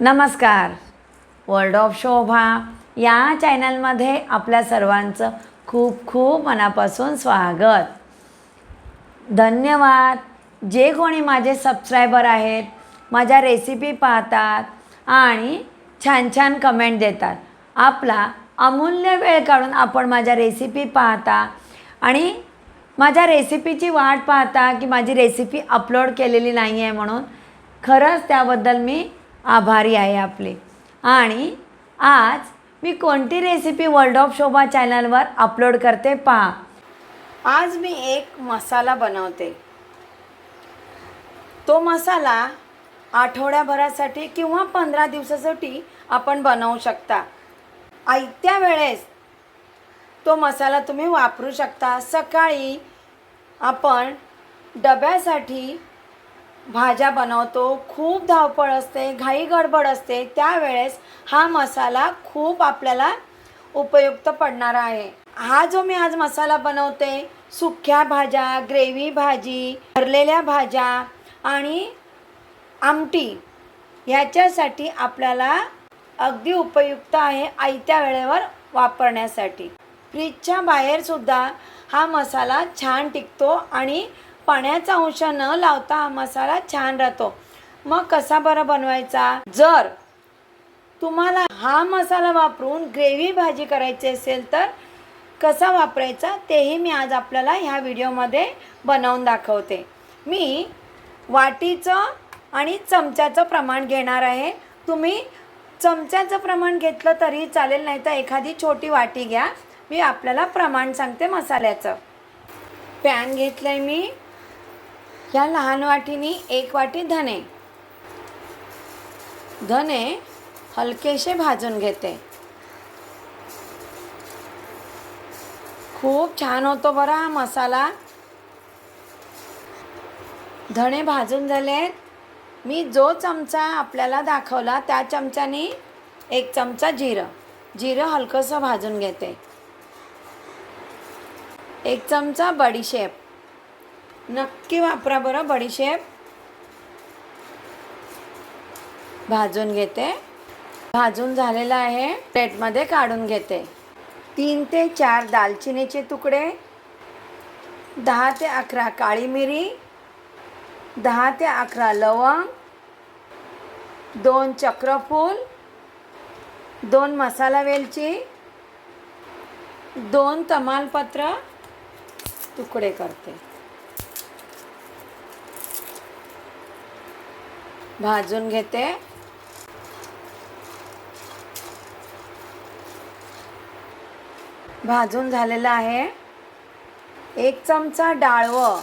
नमस्कार. World of शोभा या चॅनलमध्ये आपल्या सर्वांचं खूप खूप मनापासून स्वागत. धन्यवाद. जे कोणी माझे सबस्क्रायबर आहेत माझ्या रेसिपी पाहतात आणि छान छान कमेंट देतात आपला अमूल्य वेळ काढून आपण माझ्या रेसिपी पाहता आणि माझ्या रेसिपीची वाट पाहता की माझी रेसिपी अपलोड केलेली नाही आहे म्हणून खरंच त्याबद्दल मी आभारी आहे आपले. आणि आज मी कोणती रेसिपी वर्ल्ड ऑफ शोभा चॅनलवर अपलोड करते पहा. आज मी एक मसाला बनवते. तो मसाला आठवड्याभरासाठी किंवा पंधरा दिवसासाठी आपण बनवू शकता. आयत्या वेळेस तो मसाला तुम्ही वापरू शकता. सकाळी आपण डब्यासाठी भाज्या बनवतो खूप धावपळ असते घाई गडबड असते त्यावेळेस हा मसाला खूप आपल्याला उपयुक्त पडणारा आहे. हा जो मी आज मसाला बनवते सुक्या भाज्या ग्रेव्ही भाजी भरलेल्या भाज्या आणि आमटी ह्याच्यासाठी आपल्याला अगदी उपयुक्त आहे आयत्या वेळेवर वापरण्यासाठी. फ्रीजच्या बाहेरसुद्धा हा मसाला छान टिकतो आणि पाण्याचा अंश न लावता हा मसाला छान राहतो. मग कसा बरं बनवायचा? जर तुम्हाला हा मसाला वापरून ग्रेव्ही भाजी करायची असेल तर कसा वापरायचा तेही मी आज आपल्याला ह्या व्हिडिओमध्ये बनवून दाखवते. मी वाटीचं आणि चमच्याचं प्रमाण घेणार आहे. तुम्ही चमच्याचं प्रमाण घेतलं तरी चालेल नाही तर एखादी छोटी वाटी घ्या. मी आपल्याला प्रमाण सांगते मसाल्याचं. पॅन घेतलं आहे मी. त्या लहान वाटीनी एक वाटी धने. धने हलकेसे भाजून घेते. खूप छान होतो बरा हा मसाला. धणे भाजून झाले. मी जो चमचा आपल्याला दाखवला त्या चमच्याने एक चमचा जिरं. जिरं हलकंसं भाजून घेते. एक चमचा बडीशेप. नक्की वापरा बरं बडीशेप भाजून घेते. भाजून झालेलं आहे प्लेटमध्ये काढून घेते. तीन ते चार दालचिनीचे तुकडे दहा ते अकरा काळी मिरी दहा ते अकरा लवंग दोन चक्रफूल दोन मसाला वेलची दोन तमालपत्र तुकडे करते. भाजून घेते. भाजून झालेलं आहे. एक चमचा डाळवं.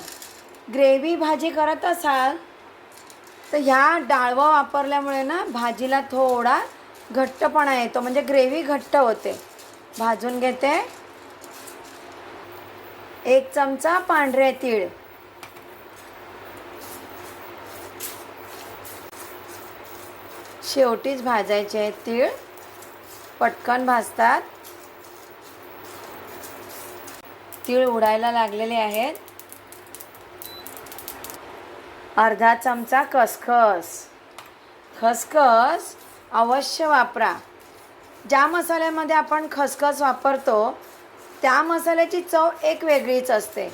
ग्रेव्ही भाजी करत असाल तर ह्या डाळवं वापरल्यामुळे ना भाजीला थोडा घट्टपणा येतो म्हणजे ग्रेव्ही घट्ट होते. भाजून घेते. एक चमचा पांढरे तीळ. शेवटीच भाजायचे आहेत तीळ. पटकन भाजतात. तीळ उडायला लागलेले आहेत. अर्धा चमचा खसखस. खसखस अवश्य वापरा. ज्या मसाल्यामध्ये आपण खसखस वापरतो त्या मसाल्याची चव एक वेगळीच असते.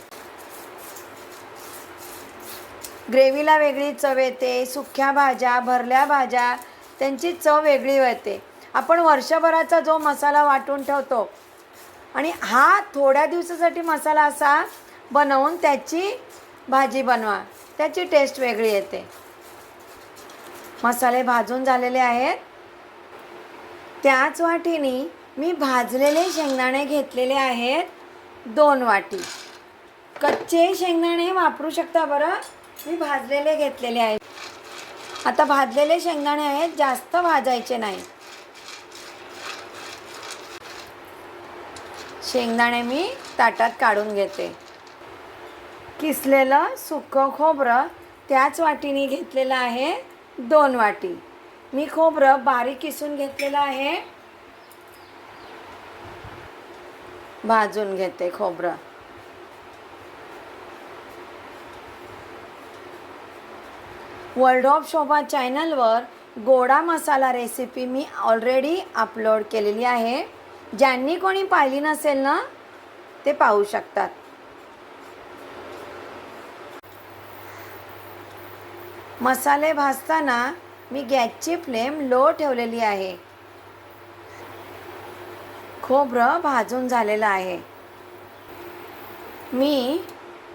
ग्रेव्हीला वेगळी चव येते सुक्या भाज्या भरल्या भाज्या त्यांची चव वेगळी येते आपण वर्षभराचा जो मसाला वाटून ठेवतो आणि हा थोड्या दिवसासाठी मसाला असा बनवून त्याची भाजी बनवा. त्याची टेस्ट वेगळी येते. मसाले भाजून झालेले आहेत. त्याच वाटीने मी भाजलेले शेंगदाणे घेतलेले आहेत दोन वाटी. कच्चे शेंगदाणे वापरू शकता बरं? मी भाजलेले घेतलेले आहेत. आता भाजलेले शेंगदाणे आहेत जास्त भाजायचे नाही. शेंगदाणे मी ताटात काढून घेते. किसलेलं सुकं खोबरं त्याच वाटीने घेतलेलं आहे दोन वाटी. मी खोबरं बारीक किसून घेतलेलं आहे. भाजून घेते खोबरं. वर्ल्ड ऑफ शोभा चॅनलवर गोडा मसाला रेसिपी मी ऑलरेडी अपलोड केलेली आहे. ज्यांनी कोणी पाहिली नसेल ना ते पाहू शकतात. मसाले भाजताना मी गॅसची फ्लेम लो ठेवलेली आहे. खोबरं भाजून झालेलं आहे. मी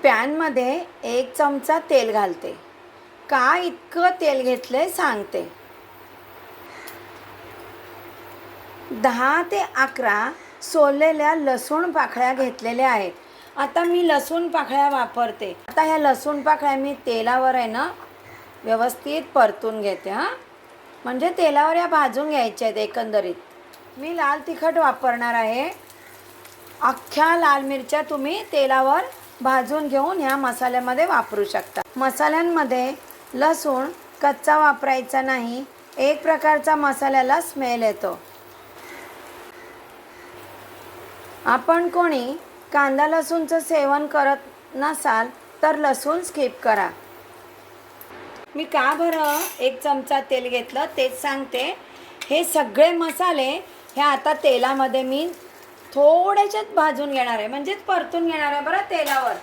पॅनमध्ये एक चमचा तेल घालते. का इतकं तेल घेतलंय सांगते. दहा ते अकरा सोललेल्या लसूण पाकळ्या घेतलेल्या आहेत. आता मी लसूण पाकळ्या वापरते. आता ह्या लसूण पाकळ्या मी तेलावर आहे ना व्यवस्थित परतून घेते हां. म्हणजे तेलावर या भाजून घ्यायच्या आहेत एकंदरीत. मी लाल तिखट वापरणार आहे. अख्ख्या लाल मिरच्या तुम्ही तेलावर भाजून घेऊन ह्या मसाल्यामध्ये वापरू शकता. मसाल्यांमध्ये लसूण कच्चा वापरायचा नाही एक प्रकारचा मसाल्याला स्मेल येतो. आपण कोणी कांदा लसूणचं सेवन करत नसाल तर लसूण स्किप करा. मी का बरं एक चमचा तेल घेतलं तेच सांगते. हे सगळे मसाले हे आता तेलामध्ये मी थोडेशात भाजून घेणार आहे म्हणजेच परतून घेणार आहे बरं तेलावर.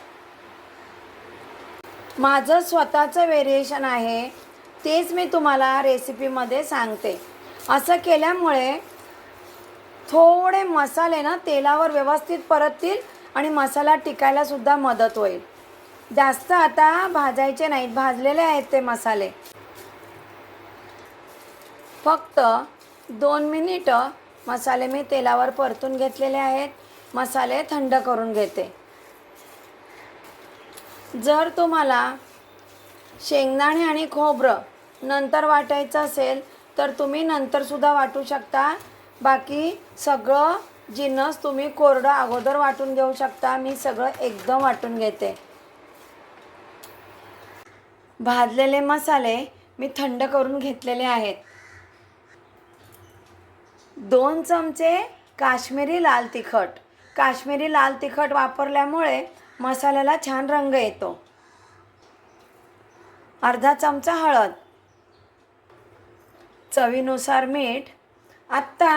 माझं स्वतःचं व्हेरिएशन आहे तेच मी तुम्हाला रेसिपीमध्ये सांगते. असं केल्यामुळे थोडे मसाले ना तेलावर व्यवस्थित परततील आणि मसाला टिकायला सुद्धा मदत होईल. जास्त आता भाजायचे नाहीत भाजलेले आहेत ते मसाले. फक्त दोन मिनिटं मसाले मी तेलावर परतून घेतलेले आहेत मसाले थंड करून घेते. जर तुम्हाला शेंगदाणे आणि खोबरं नंतर वाटायचं असेल तर तुम्ही नंतरसुद्धा वाटू शकता. बाकी सगळं जिन्नस तुम्ही कोरडं अगोदर वाटून घेऊ शकता. मी सगळं एकदम वाटून घेते. भाजलेले मसाले मी थंड करून घेतलेले आहेत. दोन चमचे काश्मीरी लाल तिखट. काश्मीरी लाल तिखट वापरल्यामुळे मसाल्याला छान रंग येतो. अर्धा चमचा हळद. चवीनुसार मीठ. आत्ता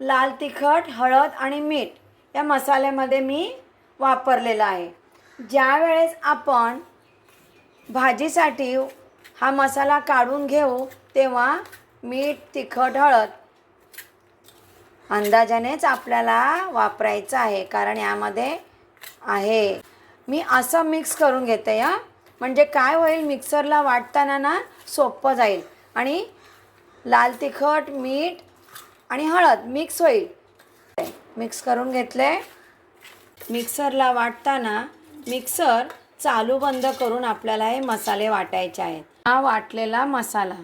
लाल तिखट हळद आणि मीठ या मसाल्यामध्ये मी वापरलेलं आहे. ज्या वेळेस आपण भाजीसाठी हा मसाला काढून घेऊ तेव्हा मीठ तिखट हळद अंदाजानेच आपल्याला वापरायचं आहे. कारण यामध्ये आहे. मी असं मिक्स करून घेते या म्हणजे काय होईल मिक्सरला वाटताना ना सोपं जाईल. आणि लाल तिखट मीठ आणि हळद मिक्स होईल. मिक्स करून घेतले. मिक्सरला वाटताना मिक्सर चालू बंद करून आपल्याला हे मसाले वाटायचे आहेत. हा वाटलेला मसाला.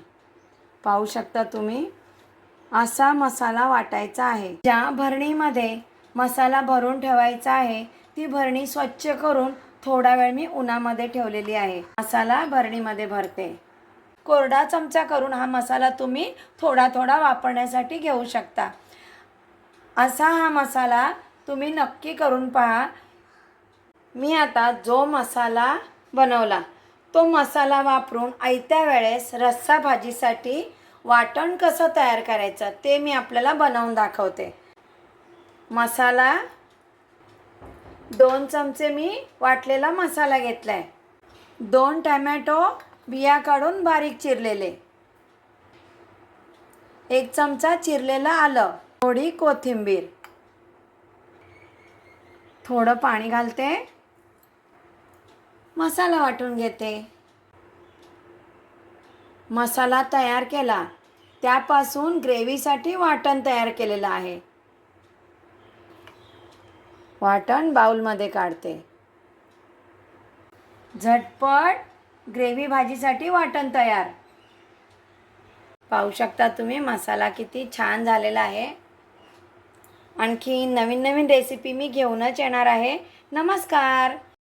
पाहू शकता तुम्ही? असा मसाला वाटायचा आहे. ज्या भरणीमध्ये मसाला भरून ठेवायचा आहे ती भरणी स्वच्छ करून थोडा वेळ मी उन्हामध्ये ठेवलेली आहे. मसाला भरणीमध्ये भरते. कोरडा चमचा करून हा मसाला तुम्ही थोडा थोडा वापरण्यासाठी घेऊ शकता. असा हा मसाला तुम्ही नक्की करून पहा. मी आता जो मसाला बनवला तो मसाला वापरून आयत्या वेळेस रस्सा भाजीसाठी वाटण कसं तयार करायचं ते मी आपल्याला बनवून दाखवते. मसाला दोन चमचे मी वाटलेला मसाला घेतला आहे दोन टमॅटो बिया काढून बारीक चिरलेले. एक चमचा चिरलेलं आलं थोडी कोथिंबीर. थोडं पाणी घालते. मसाला वाटून घेते. मसाला तयार केला. त्यापासून ग्रेव्हीसाठी वाटण तयार केलेलं आहे. वाटण बाउलमध्ये काढते. झटपट ग्रेव्ही भाजीसाठी वाटण तयार. पाहू शकता तुम्ही मसाला किती छान झालेला आहे. आणखी नवीन नवीन रेसिपी मी घेऊनच येणार आहे. नमस्कार!